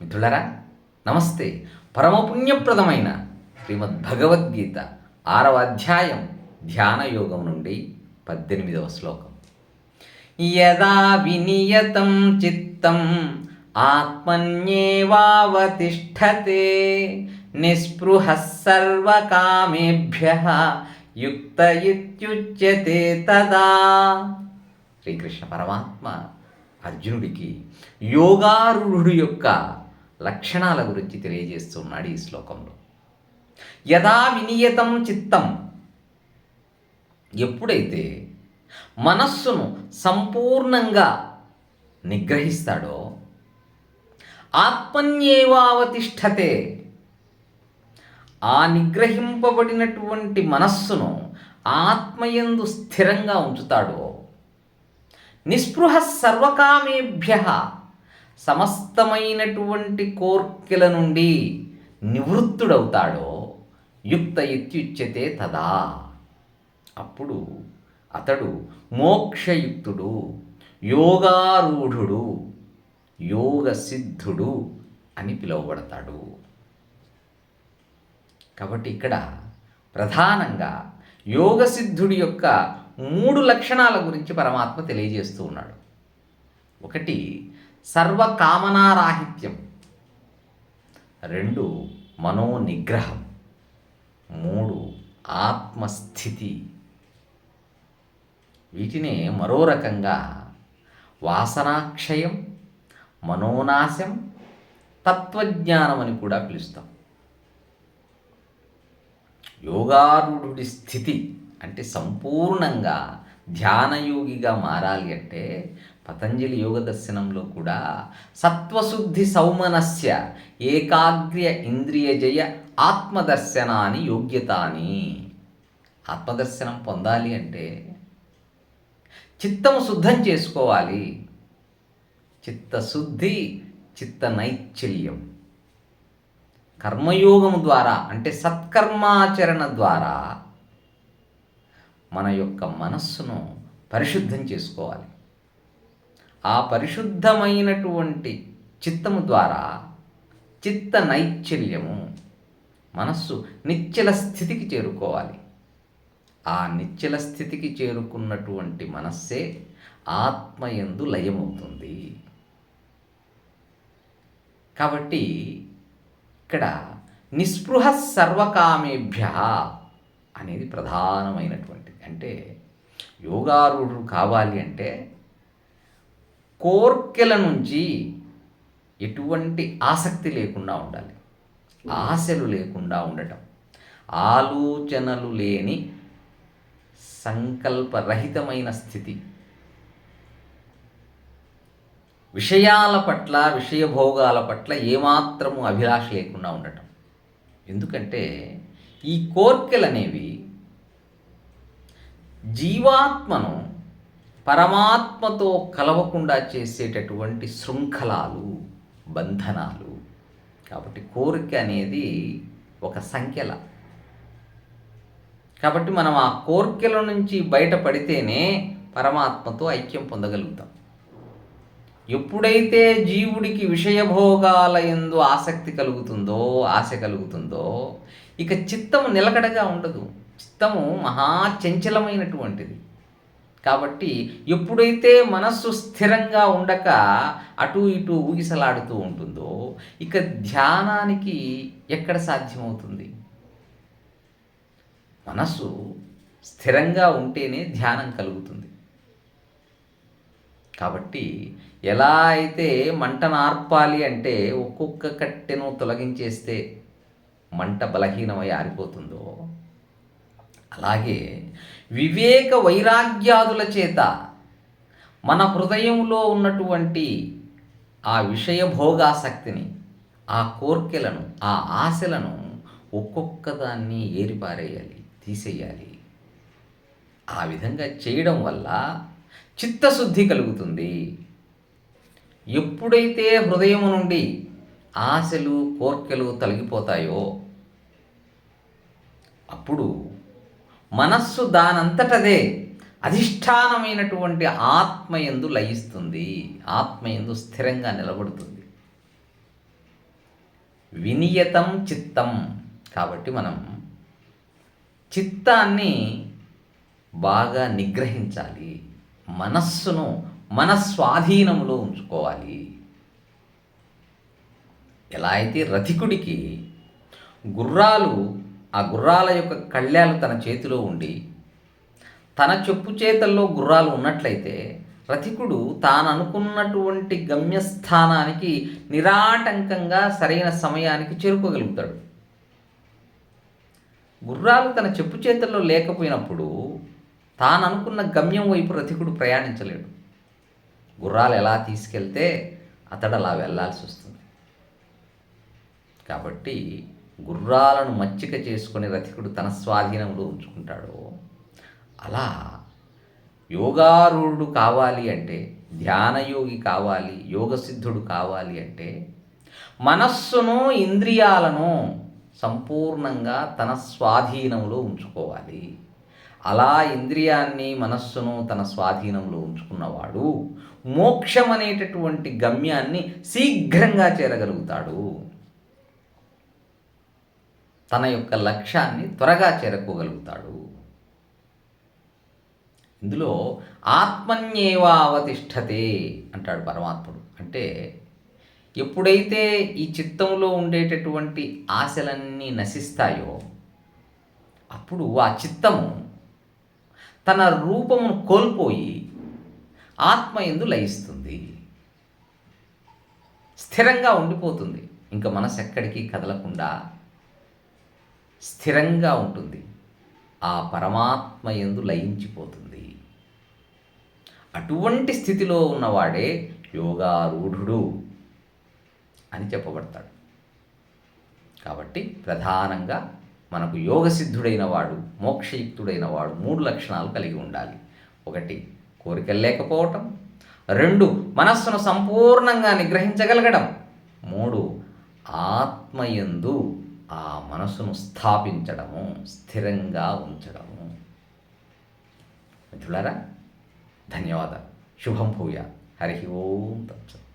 మిత్రులరా నమస్తే. పరమపుణ్యప్రదమైన శ్రీమద్ భగవద్గీత ఆరవ అధ్యాయం ధ్యాన యోగం నుండి పద్దెనిమిదవ శ్లోకం. యదా వినియతం చిత్తం ఆత్మన్యేవావతిష్టతే నిస్పృహ సర్వకామేభ్య యుక్త ఇత్యుచ్యతే తదా. శ్రీకృష్ణ పరమాత్మ అర్జునుడికి యోగారూఢుడు యొక్క లక్షణాల గురించి తెలియజేస్తున్నాడు ఈ శ్లోకంలో. యథా వినియతం చిత్తం. ఎప్పుడైతే మనస్సును సంపూర్ణంగా నిగ్రహిస్తాడో ఆత్మన్యేవావతిష్టతే ఆ నిగ్రహింపబడినటువంటి మనస్సును ఆత్మయందు స్థిరంగా ఉంచుతాడో నిస్పృహ సర్వకామేభ్య సమస్తమైనటువంటి కోర్కెల నుండి నివృత్తుడవుతాడో యుక్త ఇత్యుచ్యతే తదా. అప్పుడు అతడు మోక్షయుక్తుడు యోగారూఢుడు యోగ సిద్ధుడు అని పిలువబడతాడు. కాబట్టి ఇక్కడ ప్రధానంగా యోగ సిద్ధుడి యొక్క మూడు లక్షణాల గురించి పరమాత్మ తెలియజేస్తూ ఉన్నాడు. ఒకటి సర్వకామనారాహిత్యం. రెండు మనోనిగ్రహం. మూడు ఆత్మస్థితి. వీటినే మరో రకంగా వాసనాక్షయం మనోనాశం తత్వజ్ఞానం అని కూడా పిలుస్తాం. యోగారూఢుడి స్థితి అంటే సంపూర్ణంగా ధ్యానయోగిగా మారాలి అంటే పతంజలి యోగ దర్శనంలో కూడా సత్వశుద్ధి సౌమనస్య ఏకాగ్ర్య ఇంద్రియ జయ ఆత్మదర్శనాన్ని యోగ్యతాని. ఆత్మదర్శనం పొందాలి అంటే చిత్తము శుద్ధం చేసుకోవాలి. చిత్తశుద్ధి చిత్త నైశ్చల్యం కర్మయోగము ద్వారా అంటే సత్కర్మాచరణ ద్వారా మన యొక్క మనస్సును పరిశుద్ధం చేసుకోవాలి. ఆ పరిశుద్ధమైనటువంటి చిత్తము ద్వారా చిత్త నైశ్చల్యము మనస్సు నిశ్చల స్థితికి చేరుకోవాలి. ఆ నిశ్చల స్థితికి చేరుకున్నటువంటి మనస్సే ఆత్మయందు లయమవుతుంది. కాబట్టి ఇక్కడ నిస్పృహ సర్వకామేభ్య అనేది ప్రధానమైనటువంటిది. అంటే యోగారూఢుడు కావాలి అంటే కోర్కెల నుంచి ఎటువంటి ఆసక్తి లేకుండా ఉండాలి. ఆశలు లేకుండా ఉండటం. ఆలోచనలు లేని సంకల్పరహితమైన స్థితి. విషయాల పట్ల విషయభోగాల పట్ల ఏమాత్రము అభిలాష లేకుండా ఉండటం. ఎందుకంటే ఈ కోర్కెలు అనేవి జీవాత్మను పరమాత్మతో కలవకుండా చేసేటటువంటి శృంఖలాలు బంధనాలు. కాబట్టి కోరిక అనేది ఒక సంఖ్యల. కాబట్టి మనం ఆ కోరికల నుంచి బయటపడితేనే పరమాత్మతో ఐక్యం పొందగలుగుతాం. ఎప్పుడైతే జీవుడికి విషయభోగాల ఎందు ఆసక్తి కలుగుతుందో ఆశ కలుగుతుందో ఇక చిత్తము నిలకడగా ఉండదు. చిత్తము మహా చంచలమైనటువంటిది. కాబట్టి ఎప్పుడైతే మనస్సు స్థిరంగా ఉండక అటు ఇటు ఊగిసలాడుతూ ఉంటుందో ఇక ధ్యానానికి ఎక్కడ సాధ్యమవుతుంది? మనస్సు స్థిరంగా ఉంటేనే ధ్యానం కలుగుతుంది. కాబట్టి ఎలా అయితే మంటను ఆర్పాలి అంటే ఒక్కొక్క కట్టెను తొలగించేస్తే మంట బలహీనమై ఆరిపోతుందో అలాగే వివేక వైరాగ్యాదుల చేత మన హృదయంలో ఉన్నటువంటి ఆ విషయ భోగాసక్తిని ఆ కోర్కెలను ఆ ఆశలను ఒక్కొక్క దాన్ని ఏరిపారేయాలి తీసేయాలి. ఆ విధంగా చేయడం వల్ల చిత్తశుద్ధి కలుగుతుంది. ఎప్పుడైతే హృదయము నుండి ఆశలు కోర్కెలు తొలగిపోతాయో అప్పుడు మనస్సు దానంతటదే అధిష్టానమైనటువంటి ఆత్మయందు లయిస్తుంది. ఆత్మయందు స్థిరంగా నిలబడుతుంది. వినియతం చిత్తం. కాబట్టి మనం చిత్తాన్ని బాగా నిగ్రహించాలి. మనస్సును మన స్వాధీనంలో ఉంచుకోవాలి. ఎలా అయితే రథికుడికి గుర్రాలు ఆ గుర్రాల యొక్క కళ్యాలు తన చేతిలో ఉండి తన చెప్పు చేతల్లో గుర్రాలు ఉన్నట్లయితే రథికుడు తాను అనుకున్నటువంటి గమ్యస్థానానికి నిరాటంకంగా సరైన సమయానికి చేరుకోగలుగుతాడు. గుర్రాలు తన చెప్పు చేతుల్లో లేకపోయినప్పుడు తాను అనుకున్న గమ్యం వైపు రథికుడు ప్రయాణించలేడు. గుర్రాలు ఎలా తీసుకెళ్తే అతడు అలా వెళ్ళాల్సి వస్తుంది కాబట్టి గుర్రాలను మచ్చిక చేసుకుని రథికుడు తన స్వాధీనంలో ఉంచుకుంటాడో? అలా యోగారూఢుడు కావాలి అంటే ధ్యానయోగి కావాలి యోగసిద్ధుడు కావాలి అంటే మనస్సును ఇంద్రియాలను సంపూర్ణంగా తన స్వాధీనంలో ఉంచుకోవాలి. అలా ఇంద్రియాన్ని మనస్సును తన స్వాధీనంలో ఉంచుకున్నవాడు మోక్షం అనేటటువంటి గమ్యాన్ని శీఘ్రంగా చేరగలుగుతాడు. తన యొక్క లక్ష్యాన్ని త్వరగా చేరుకోగలుగుతాడు. ఇందులో ఆత్మన్యేవా అవతిష్టతే అంటాడు పరమాత్ముడు. అంటే ఎప్పుడైతే ఈ చిత్తంలో ఉండేటటువంటి ఆశలన్నీ నశిస్తాయో అప్పుడు ఆ చిత్తము తన రూపమును కోల్పోయి ఆత్మ ఎందు లయిస్తుంది. స్థిరంగా ఉండిపోతుంది. ఇంకా మనసు ఎక్కడికి కదలకుండా స్థిరంగా ఉంటుంది. ఆ పరమాత్మ ఎందు లయించిపోతుంది. అటువంటి స్థితిలో ఉన్నవాడే యోగారూఢుడు అని చెప్పబడతాడు. కాబట్టి ప్రధానంగా మనకు యోగసిద్ధుడైన వాడు మోక్షయుక్తుడైన వాడు మూడు లక్షణాలు కలిగి ఉండాలి. ఒకటి కోరికలు లేకపోవటం. రెండు మనస్సును సంపూర్ణంగా నిగ్రహించగలగడం. మూడు ఆత్మయందు ఆ మనసును స్థాపించడము స్థిరంగా ఉంచడము. మిత్రులారా ధన్యవాదాలు. శుభం భూయ. హరి ఓం తత్సత్.